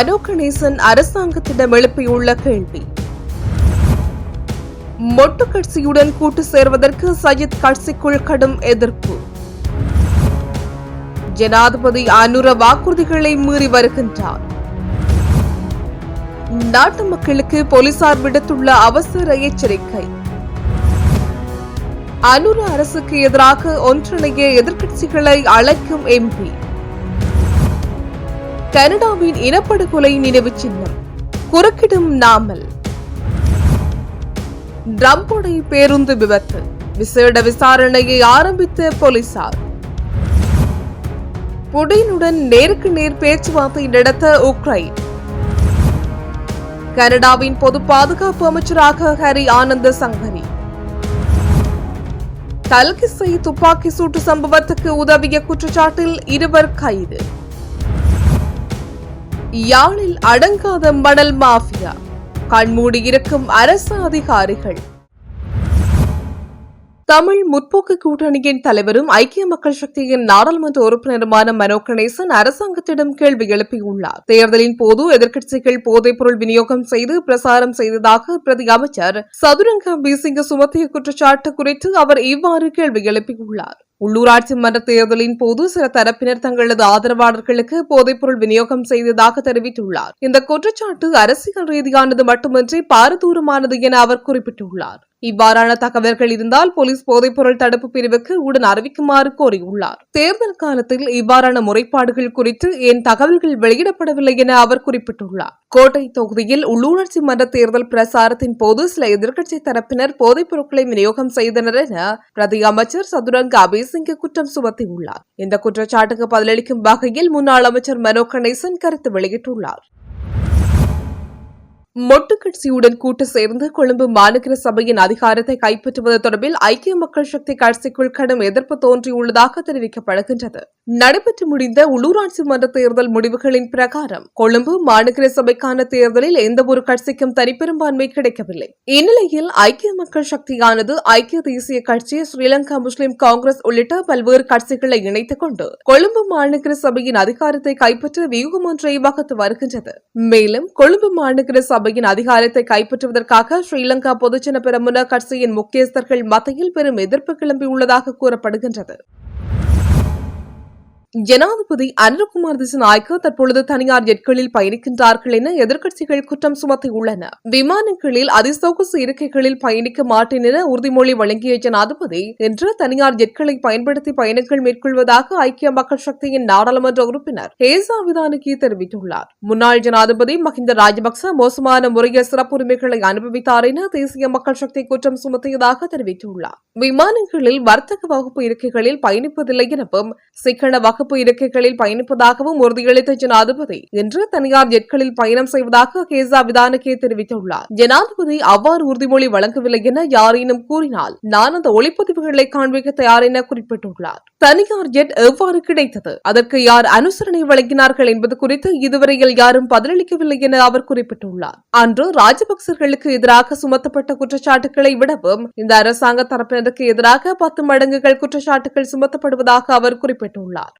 மனோ கணேசன் அரசாங்கத்திடம் எழுப்பியுள்ள கேள்வி. மொட்டு கட்சியுடன் கூட்டு சேர்வதற்கு சஜித் கட்சிக்குள் கடும் எதிர்ப்பு. ஜனாதிபதி அனுர வாக்குறுதிகளை மீறி வருகின்றார். நாட்டு மக்களுக்கு போலீசார் விடுத்துள்ள அவசர எச்சரிக்கை. அனுர அரசுக்கு எதிராக ஒன்றிணைய எதிர்க்கட்சிகளை அழைக்கும் எம்பி. கனடாவின் இனப்படுகொலை நினைவு சின்னம். குறுக்கிடும் நாமல். ட்ரம்போடை பேருந்து விபத்து. விசேட விசாரணையை ஆரம்பித்த போலீசார். புடினுடன் நேருக்கு நேர் பேச்சுவார்த்தை நடத்த உக்ரைன். கனடாவின் பொது பாதுகாப்பு அமைச்சராக ஹரி ஆனந்த சங்கரி கல்கிசை துப்பாக்கி சூட்டு சம்பவத்துக்கு உதவிய குற்றச்சாட்டில் இருவர் கைது. யாழில் அடங்காத மணல் மாஃபியா. கண்மூடி இருக்கும் அரசு அதிகாரிகள் தமிழ் முற்போக்கு கூட்டணியின் தலைவரும் ஐக்கிய மக்கள் சக்தியின் நாடாளுமன்ற உறுப்பினருமான மனோ கணேசன் அரசாங்கத்திடம் கேள்வி எழுப்பியுள்ளார். தேர்தலின் போது எதிர்க்கட்சிகள் போதைப்பொருள் விநியோகம் செய்து பிரசாரம் செய்ததாக பிரதி அமைச்சர் சதுரங்க பீசிங்க சுமத்திய குற்றச்சாட்டு குறித்து அவர் இவ்வாறு கேள்வி எழுப்பியுள்ளார். உள்ளூராட்சி மன்ற தேர்தலின் போது சில தரப்பினர் தங்களது ஆதரவாளர்களுக்கு போதைப்பொருள் விநியோகம் செய்ததாக தெரிவித்துள்ளார். இந்த குற்றச்சாட்டு அரசியல் ரீதியானது மட்டுமின்றி பாரதூரமானது என அவர் குறிப்பிட்டுள்ளார். இவ்வாறான தகவல்கள் இருந்தால் போலீஸ் போதைப்பொருள் தடுப்பு பிரிவுக்கு உடன் அறிவிக்குமாறு கோரியுள்ளார். தேர்தல் காலத்தில் இவ்வாறான முறைப்பாடுகள் குறித்து ஏன் தகவல்கள் வெளியிடப்படவில்லை என அவர் குறிப்பிட்டுள்ளார். கோட்டை தொகுதியில் உள்ளூராட்சி மன்ற தேர்தல் பிரசாரத்தின் போது சில எதிர்க்கட்சி தரப்பினர் போதைப் பொருட்களை விநியோகம் செய்தனர் என பிரதி அமைச்சர் சதுரங்க அபேசிங்க குற்றம் சுமத்தியுள்ளார். இந்த குற்றச்சாட்டுக்கு பதிலளிக்கும் வகையில் முன்னாள் அமைச்சர் மனோ கணேசன் கருத்து வெளியிட்டுள்ளார். மொட்டு கட்சியுடன் கூட்டு சேர்ந்து கொழும்பு மாநகர சபையின் அதிகாரத்தை கைப்பற்றுவது தொடர்பில் ஐக்கிய மக்கள் சக்தி கட்சிக்குள் கடும் எதிர்ப்பு தோன்றியுள்ளதாக தெரிவிக்கப்படுகின்றது. நடைபெற்று முடிந்த உள்ளூராட்சி மன்ற தேர்தல் முடிவுகளின் பிரகாரம் கொழும்பு மாநகர சபைக்கான தேர்தலில் எந்த ஒரு கட்சிக்கும் தனிப்பெரும்பான்மை கிடைக்கவில்லை. இந்நிலையில் ஐக்கிய மக்கள் சக்தியானது ஐக்கிய தேசிய கட்சி ஸ்ரீலங்கா முஸ்லிம் காங்கிரஸ் உள்ளிட்ட பல்வேறு கட்சிகளை இணைத்துக் கொண்டு கொழும்பு மாநகர சபையின் அதிகாரத்தை கைப்பற்ற வியூகம் ஒன்றை வகுத்து வருகின்றது. மேலும் கொழும்பு மாநகர சபையின் அதிகாரத்தை கைப்பற்றுவதற்காக ஸ்ரீலங்கா பொதுஜன பெரமுன கட்சியின் முக்கியஸ்தர்கள் மத்தியில் பெரும் எதிர்ப்பு கிளம்பியுள்ளதாக கூறப்படுகின்றது. ஜனாதிபதி அனில்குமார் திசநாயக்க தற்பொழுது தனியார் ஜெட்களில் பயணிக்கின்றார்கள் என எதிர்க்கட்சிகள் குற்றம் சுமத்தியுள்ளன. விமானங்களில் அதிசொகுசு இருக்கைகளில் பயணிக்க மாட்டேன் என உறுதிமொழி வழங்கிய ஜனாதிபதி இன்று தனியார் ஜெட்களை பயன்படுத்தி பயணங்கள் மேற்கொள்வதாக ஐக்கிய மக்கள் சக்தியின் நாடாளுமன்ற உறுப்பினர் ஹேசா விதானுக்கு தெரிவித்துள்ளார். முன்னாள் ஜனாதிபதி மஹிந்த ராஜபக்ச மோசமான முறையில் சிறப்புரிமைகளை அனுபவித்தார் என தேசிய மக்கள் சக்தி குற்றம் சுமத்தியதாக தெரிவித்துள்ளார். விமானங்களில் வர்த்தக வகுப்பு இருக்கைகளில் பயணிப்பதில்லை எனவும் சிக்கன பாதுகாப்பு இருக்கைகளில் பயணிப்பதாகவும் உறுதியளித்த ஜனாதிபதி இன்று தனியார் ஜெட்களில் பயணம் செய்வதாக கேசா விதானகே தெரிவித்துள்ளார். ஜனாதிபதி அவ்வாறு உறுதிமொழி வழங்கவில்லை என யாரேனும் கூறினால் நான் அந்த ஒளிப்பதிவுகளை காண்பிக்க தயார் என குறிப்பிட்டுள்ளார். தனியார் ஜெட் எவ்வாறு கிடைத்தது? அதற்கு யார் அனுசரணை வழங்கினார்கள் என்பது குறித்து இதுவரையில் யாரும் பதிலளிக்கவில்லை என அவர் குறிப்பிட்டுள்ளார். அன்று ராஜபக்சர்களுக்கு எதிராக சுமத்தப்பட்ட குற்றச்சாட்டுகளை விடவும் இந்த அரசாங்க தரப்பினருக்கு எதிராக பத்து மடங்குகள் குற்றச்சாட்டுகள் சுமத்தப்படுவதாக அவர் குறிப்பிட்டுள்ளார்.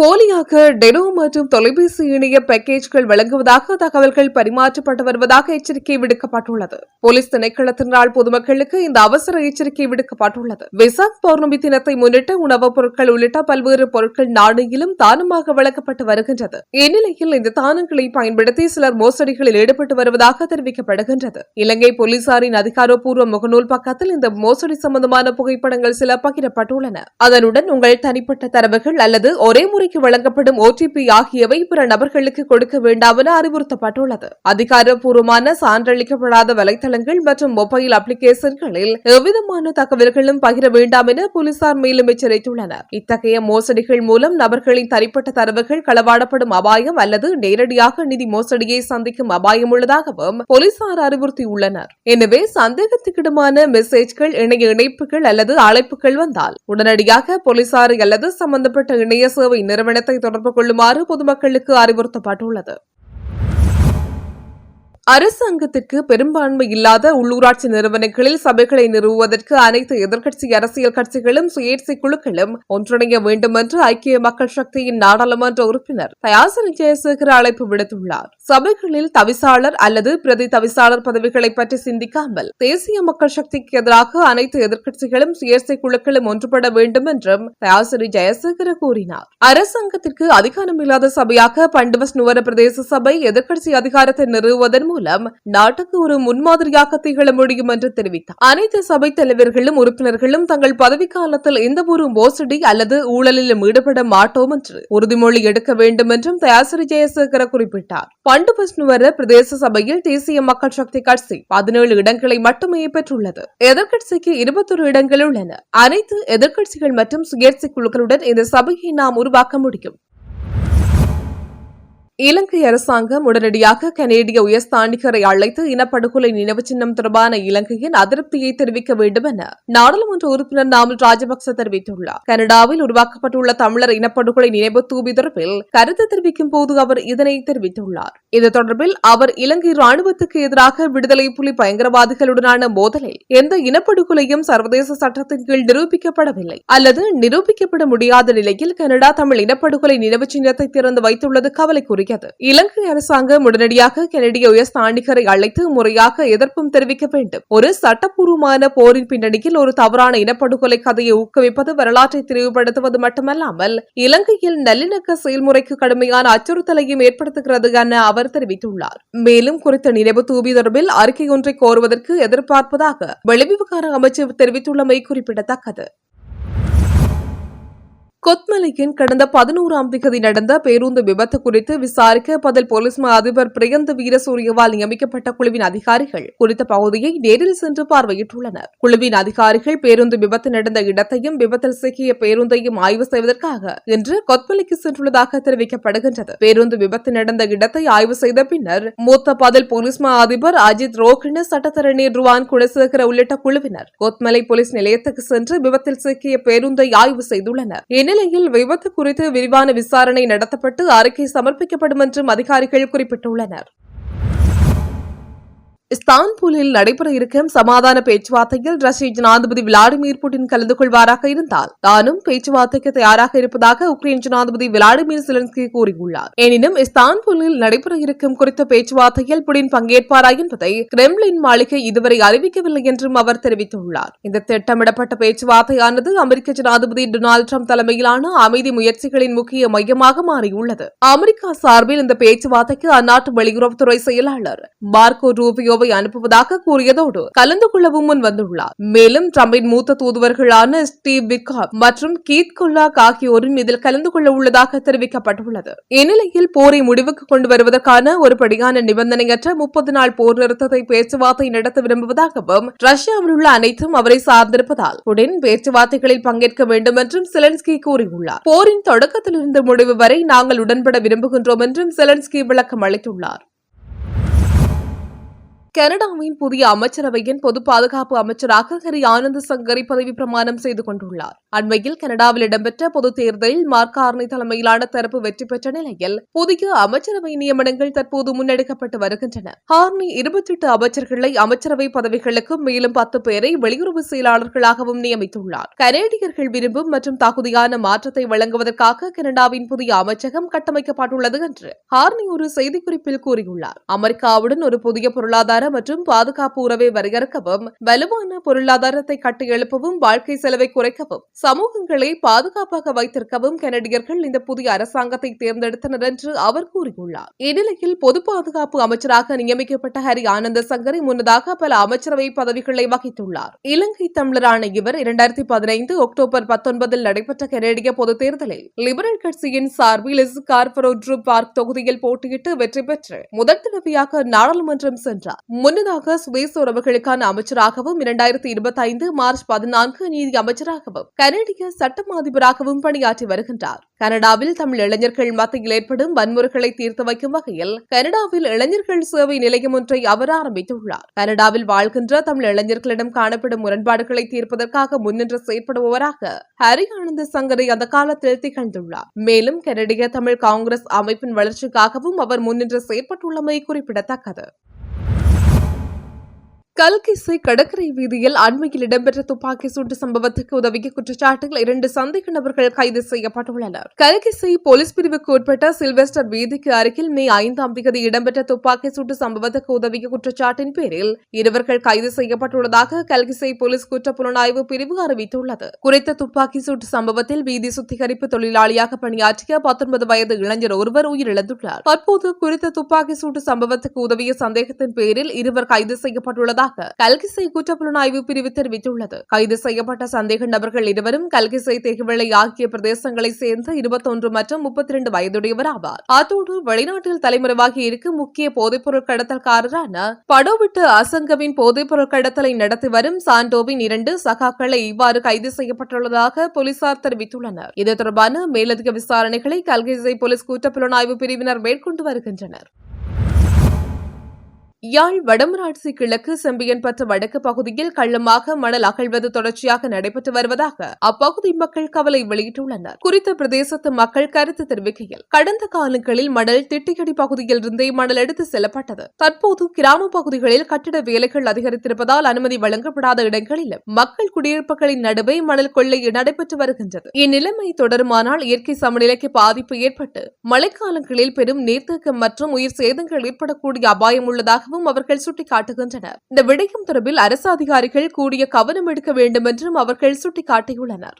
போலியாக டெனோ மற்றும் தொலைபேசி இணைய பேக்கேஜ்கள் வழங்குவதாக தகவல்கள் பரிமாற்றப்பட்டு வருவதாக எச்சரிக்கை விடுக்கப்பட்டுள்ளது. போலீஸ் திணைக்களத்தினால் பொதுமக்களுக்கு இந்த அவசர எச்சரிக்கை விடுக்கப்பட்டுள்ளது. விசாக் பௌர்ணமி தினத்தை முன்னிட்டு உணவுப் பொருட்கள் உள்ளிட்ட பல்வேறு பொருட்கள் நாடுகளிலும் தானமாக வழங்கப்பட்டு வருகின்றது. இந்நிலையில் இந்த தானங்களை பயன்படுத்தி சிலர் மோசடிகளில் ஈடுபட்டு வருவதாக தெரிவிக்கப்படுகின்றது. இலங்கை போலீசாரின் அதிகாரப்பூர்வ முகநூல் பக்கத்தில் இந்த மோசடி சம்பந்தமான புகைப்படங்கள் சில பகிரப்பட்டுள்ளன. அதனுடன் உங்கள் தனிப்பட்ட தரவுகள் அல்லது ஒரே முறை முறைக்கு வழங்கப்படும் ஓடிபி ஆகியவை பிற நபர்களுக்கு கொடுக்க வேண்டாம் என அறிவுறுத்தப்பட்டுள்ளது. அதிகாரப்பூர்வமான சான்றளிக்கப்படாத வலைதளங்கள் மற்றும் மொபைல் அப்ளிகேஷன்களில் எவ்விதமான தகவல்களும் பகிர வேண்டாம் என போலீசார் மேலும் எச்சரித்துள்ளனர். இத்தகைய மோசடிகள் மூலம் நபர்களின் தனிப்பட்ட தரவுகள் களவாடப்படும் அபாயம் அல்லது நேரடியாக நிதி மோசடியை சந்திக்கும் அபாயம் உள்ளதாகவும் போலீசார் அறிவுறுத்தியுள்ளனர். எனவே சந்தேகத்துக்கிடமான மெசேஜ்கள் இணைய இணைப்புகள் அல்லது அழைப்புகள் வந்தால் உடனடியாக போலீசாரை அல்லது சம்பந்தப்பட்ட இணைய சேவை நிறுவனத்தை தொடர்பு கொள்ளுமாறு பொதுமக்களுக்கு அறிவுறுத்தப்பட்டுள்ளது. அரசாங்கத்திற்கு பெரும்பான்மை இல்லாத உள்ளூராட்சி நிறுவனங்களில் சபைகளை நிறுவுவதற்கு அனைத்து எதிர்க்கட்சி அரசியல் கட்சிகளும் சுயேட்சை குழுக்களும் ஒன்றிணைய வேண்டும் என்று ஐக்கிய மக்கள் சக்தியின் நாடாளுமன்ற உறுப்பினர் தயாசன் ஜெயசேகர் அழைப்பு விடுத்துள்ளார். சபைகளில் தவிசாளர் அல்லது பிரதி தவிசாளர் பதவிகளை பற்றி சிந்திக்காமல் தேசிய மக்கள் சக்திக்கு எதிராக அனைத்து எதிர்க்கட்சிகளும் சுயேட்சை குழுக்களும் ஒன்றுபட வேண்டும் என்றும் தயாசிரி ஜெயசேகர கூறினார். அரசாங்கத்திற்கு அதிகாரம் இல்லாத சபையாக பண்டுவஸ் நுவர பிரதேச சபை எதிர்க்கட்சி அதிகாரத்தை நிறுவுவதன் மூலம் நாட்டுக்கு ஒரு முன்மாதிரியாக திகழ முடியும் என்று தெரிவித்தார். அனைத்து சபை தலைவர்களும் உறுப்பினர்களும் தங்கள் பதவிக்காலத்தில் எந்த ஒரு மோசடி அல்லது ஊழலிலும் ஈடுபட மாட்டோம் என்று உறுதிமொழி எடுக்க வேண்டும் என்றும் தயாசிரி ஜெயசேகர குறிப்பிட்டார். பண்டு விஷ்ணுவர பிரதேச சபையில் தேசிய மக்கள் சக்தி கட்சி பதினேழு இடங்களை மட்டுமே பெற்றுள்ளது. எதிர்க்கட்சிக்கு இருபத்தொரு இடங்கள் உள்ளன. அனைத்து எதிர்கட்சிகள் மற்றும் சுயேட்சை குழுக்களுடன் இந்த சபையை நாம் உருவாக்க முடியும். இலங்கை அரசாங்கம் உடனடியாக கனேடிய உயர்ஸ்தானிகரை அழைத்து இனப்படுகொலை நினைவு சின்னம் தொடர்பான இலங்கையின் அதிருப்தியை தெரிவிக்க வேண்டும் என நாடாளுமன்ற உறுப்பினர் நாமல் ராஜபக்ச தெரிவித்துள்ளார். கனடாவில் உருவாக்கப்பட்டுள்ள தமிழர் இனப்படுகொலை நினைவு தூபி தொடர்பில் கருத்து தெரிவிக்கும் போது அவர் இதனை தெரிவித்துள்ளார். இது தொடர்பில் அவர் இலங்கை ராணுவத்துக்கு எதிராக விடுதலை புலி பயங்கரவாதிகளுடனான மோதலில் எந்த இனப்படுகொலையும் சர்வதேச சட்டத்தின் கீழ் நிரூபிக்கப்படவில்லை அல்லது நிரூபிக்கப்பட முடியாத நிலையில் கனடா தமிழ் இனப்படுகொலை நினைவு சின்னத்தை திறந்து வைத்துள்ளது கூறியது இலங்கை அரசாங்கம் உடனடியாக கனடிய உயர்ஸ்தானிகரை அழைத்து முறையாக எதிர்ப்பும் தெரிவிக்க வேண்டும். ஒரு சட்டப்பூர்வமான போரின் பின்னணியில் ஒரு தவறான இனப்படுகொலை கதையை ஊக்குவிப்பது வரலாற்றை தெளிவுபடுத்துவது மட்டுமல்லாமல் இலங்கையில் நல்லிணக்க செயல்முறைக்கு கடுமையான அச்சுறுத்தலையும் ஏற்படுத்துகிறது என அவர் தெரிவித்துள்ளார். மேலும் குறித்த நினைவு தூபி தொடர்பில் அறிக்கை ஒன்றை கோருவதற்கு எதிர்பார்ப்பதாக வெளிவிவகார அமைச்சர் தெரிவித்துள்ளமை குறிப்பிடத்தக்கது. கொத்மலையின் கடந்த பதினோராம் திகதி நடந்த பேருந்து விபத்து குறித்து விசாரிக்க பதில் போலீஸ் மா அதிபர் பிரியந்த வீரசூரியவால் நியமிக்கப்பட்ட குழுவின் அதிகாரிகள் குறித்த பகுதியை நேரில் சென்று பார்வையிட்டுள்ளனர். குழுவின் அதிகாரிகள் பேருந்து விபத்து நடந்த இடத்தையும் விபத்தில் சிக்கிய பேருந்தையும் ஆய்வு செய்வதற்காக இன்று கொத்மலைக்கு சென்றுள்ளதாக தெரிவிக்கப்படுகின்றது. பேருந்து விபத்து நடந்த இடத்தை ஆய்வு செய்த பின்னர் மூத்த பதில் போலீஸ் மா அதிபர் அஜித் ரோஹின சட்டத்தரணி ருவான் குணசேகர உள்ளிட்ட குழுவினர் கொத்மலை போலீஸ் நிலையத்துக்கு சென்று விபத்தில் சிக்கிய பேருந்தை ஆய்வு செய்துள்ளனர். இந்நிலையில் விபத்து குறித்து விரிவான விசாரணை நடத்தப்பட்டு அறிக்கை சமர்ப்பிக்கப்படும் என்றும் அதிகாரிகள் குறிப்பிட்டுள்ளனர். இஸ்தான்புலில் நடைபெற இருக்கும் சமாதான பேச்சுவார்த்தையில் ரஷ்ய ஜனாதிபதி விளாடிமிர் புட்டின் கலந்து கொள்வாராக இருந்தால் தானும் பேச்சுவார்த்தைக்கு தயாராக இருப்பதாக உக்ரைன் ஜனாதிபதி விளாடிமிர் செலன்ஸ்கி கூறியுள்ளார். எனினும் இஸ்தான்புலில் நடைபெற இருக்கும் குறித்த பேச்சுவார்த்தையில் புடின் பங்கேற்பாரா என்பதை கிரெம்லின் மாளிகை இதுவரை அறிவிக்கவில்லை என்றும் அவர் தெரிவித்துள்ளார். இந்த திட்டமிடப்பட்ட பேச்சுவார்த்தையானது அமெரிக்க ஜனாதிபதி டொனால்டு ட்ரம்ப் தலைமையிலான அமைதி முயற்சிகளின் முக்கிய மையமாக மாறியுள்ளது. அமெரிக்கா சார்பில் இந்த பேச்சுவார்த்தைக்கு அந்நாட்டு வெளியுறவுத்துறை செயலாளர் மார்க்கோ ரூபியோவை அனுப்புவதாக கூறியதோடு கலந்து கொள்ளவும் முன் வந்துள்ளார். மேலும் ட்ரம்பின் மூத்த தூதுவர்களான ஸ்டீவ் விக்காப் மற்றும் கீத் குல்லாக் ஆகியோரும் இதில் கலந்து கொள்ள உள்ளதாக தெரிவிக்கப்பட்டுள்ளது. இந்நிலையில் போரை முடிவுக்கு கொண்டு வருவதற்கான ஒரு படியான நிபந்தனையற்ற முப்பது நாள் போர் நிறுத்தத்தை பேச்சுவார்த்தை நடத்த விரும்புவதாகவும் ரஷ்யாவில் உள்ள அனைத்தும் அவரை சார்ந்திருப்பதால் உடன் பேச்சுவார்த்தைகளில் பங்கேற்க வேண்டும் என்றும் செலன்ஸ்கி கூறியுள்ளார். போரின் தொடக்கத்திலிருந்து முடிவு வரை நாங்கள் உடன்பட விரும்புகின்றோம் என்றும் செலன்ஸ்கி விளக்கம் அளித்துள்ளார். கனடாவின் புதிய அமைச்சரவையின் பொது பாதுகாப்பு அமைச்சராக ஹரி ஆனந்த் சங்கரி பதவி பிரமாணம் செய்து கொண்டுள்ளார். அண்மையில் கனடாவில் இடம்பெற்ற பொதுத் தேர்தலில் மார்க் கார்னி தலைமையிலான தரப்பு வெற்றி பெற்ற நிலையில் புதிய அமைச்சரவை நியமனங்கள் தற்போது முன்னெடுக்கப்பட்டு வருகின்றன. ஹார்னி இருபத்தி எட்டு அமைச்சர்களை அமைச்சரவை பதவிகளுக்கும் மேலும் பத்து பேரை வெளியுறவு செயலாளர்களாகவும் நியமித்துள்ளார். கனேடியர்கள் விரும்பும் மற்றும் தகுதியான மாற்றத்தை வழங்குவதற்காக கனடாவின் புதிய அமைச்சகம் கட்டமைக்கப்பட்டுள்ளது என்று ஹார்னி ஒரு செய்திக்குறிப்பில் கூறியுள்ளார். அமெரிக்காவுடன் ஒரு புதிய பொருளாதார மற்றும் பாதுகாப்பு உறவை வரையறுக்கவும் வலுவான பொருளாதாரத்தை கட்டியெழுப்பவும் வாழ்க்கை செலவை குறைக்கவும் சமூகங்களை பாதுகாப்பாக வைத்திருக்கவும் கனடியர்கள் இந்த புதிய அரசாங்கத்தை தேர்ந்தெடுத்தனர் என்று அவர் கூறியுள்ளார். இந்நிலையில் பொது பாதுகாப்பு அமைச்சராக நியமிக்கப்பட்ட ஹரி ஆனந்த சங்கரி முன்னதாக பல அமைச்சரவை பதவிகளை வகித்துள்ளார். இலங்கை தமிழரான இவர் இரண்டாயிரத்தி பதினைந்து அக்டோபர் பத்தொன்பதில் நடைபெற்ற கனேடிய பொதுத் தேர்தலில் லிபரல் கட்சியின் சார்பில் ஸ்கார்பரோட்ரு பார்க் தொகுதியில் போட்டியிட்டு வெற்றி பெற்று முதல் தடவையாக நாடாளுமன்றம் சென்றார். முன்னதாக சுதேச உறவுகளுக்கான அமைச்சராகவும் இரண்டாயிரத்தி இருபத்தி ஐந்து மார்ச் பதினான்கு நீதி அமைச்சராகவும் கனடிய சட்டம் அதிபராகவும் பணியாற்றி வருகின்றார். கனடாவில் தமிழ் இளைஞர்கள் மத்தியில் ஏற்படும் வன்முறைகளை தீர்த்து வைக்கும் வகையில் கனடாவில் இளைஞர்கள் சேவை நிலையம் ஒன்றை அவர் ஆரம்பித்துள்ளார். கனடாவில் வாழ்கின்ற தமிழ் இளைஞர்களிடம் காணப்படும் முரண்பாடுகளை தீர்ப்பதற்காக முன்னின்று செயற்படுபவராக ஹரி ஆனந்த சங்கரை அந்த காலத்தில் திகழ்ந்துள்ளார். மேலும் கனடிய தமிழ் காங்கிரஸ் அமைப்பின் வளர்ச்சிக்காகவும் அவர் முன்னின்று செயற்பட்டுள்ளமை குறிப்பிடத்தக்கது. கல்கிசை கடற்கரை வீதியில் அண்மையில் இடம்பெற்ற துப்பாக்கி சூட்டு சம்பவத்துக்கு உதவிய குற்றச்சாட்டில் இரண்டு சந்தேக நபர்கள் கைது செய்யப்பட்டுள்ளனர். கல்கிசை போலீஸ் பிரிவுக்கு உட்பட்ட சில்வெஸ்டர் வீதிக்கு அருகில் மே ஐந்தாம் தேதி இடம்பெற்ற துப்பாக்கி சூட்டு சம்பவத்துக்கு உதவிய குற்றச்சாட்டின் பேரில் இருவர்கள் கைது செய்யப்பட்டுள்ளதாக கல்கிசை போலீஸ் குற்ற புலனாய்வு பிரிவு அறிவித்துள்ளது. குறித்த துப்பாக்கி சூட்டு சம்பவத்தில் வீதி சுத்திகரிப்பு தொழிலாளியாக பணியாற்றிய பத்தொன்பது வயது இளைஞர் ஒருவர் உயிரிழந்துள்ளார். தற்போது குறித்த துப்பாக்கி சூட்டு சம்பவத்துக்கு உதவிய சந்தேகத்தின் பேரில் இருவர் கைது செய்யப்பட்டுள்ளதாக கல்கிசை குற்றப்புலனாய்வு பிரிவு தெரிவித்துள்ளது. கைது செய்யப்பட்ட சந்தேக நபர்கள் இருவரும் கல்கிசை தேகுவிளை ஆகிய பிரதேசங்களைச் சேர்ந்த இருபத்தொன்று மற்றும் முப்பத்தி இரண்டு வயதுடையவர் ஆவார் அத்தோடு வெளிநாட்டில் தலைமறைவாகி இருக்கும் முக்கிய போதைப்பொருள் கடத்தல்காரரான படோவிட்டு அசங்கவின் போதைப்பொருள் கடத்தலை நடத்தி வரும் சாண்டோவின் இரண்டு சகாக்களை இவ்வாறு கைது செய்யப்பட்டுள்ளதாக போலீசார் தெரிவித்துள்ளனர். இது தொடர்பான மேலதிக விசாரணைகளை கல்கிசை போலீஸ் குற்றப்புலனாய்வு பிரிவினர் மேற்கொண்டு வருகின்றனர். யாழ் வடமராட்சி கிழக்கு செம்பியன்பற்று வடக்கு பகுதியில் கள்ளமாக மணல் அகழ்வது தொடர்ச்சியாக நடைபெற்று வருவதாக அப்பகுதி மக்கள் கவலை வெளியிட்டுள்ளனர். குறித்த பிரதேசத்து மக்கள் கருத்து தெரிவிக்கையில் கடந்த காலங்களில் மணல் திட்டியடி பகுதியிலிருந்தே மணல் எடுத்து செல்லப்பட்டது. தற்போது கிராம பகுதிகளில் கட்டிட வேலைகள் அதிகரித்திருப்பதால் அனுமதி வழங்கப்படாத இடங்களிலும் மக்கள் குடியிருப்புகளின் நடுவே மணல் கொள்ளை நடைபெற்று வருகின்றது. இந்நிலைமை தொடருமானால் இயற்கை சமநிலைக்கு பாதிப்பு ஏற்பட்டு மழைக்காலங்களில் பெரும் நீர்த்தேக்கம் மற்றும் உயிர் சேதங்கள் ஏற்படக்கூடிய அபாயம் உள்ளதாக உள்ளதாகவும் அவர்கள் சுட்டிக்காட்டுகின்றனர். இந்த விடயம் தொடர்பில் அரசு அதிகாரிகள் கூடிய கவனம் எடுக்க வேண்டும் என்றும் அவர்கள் சுட்டிக்காட்டியுள்ளனர்.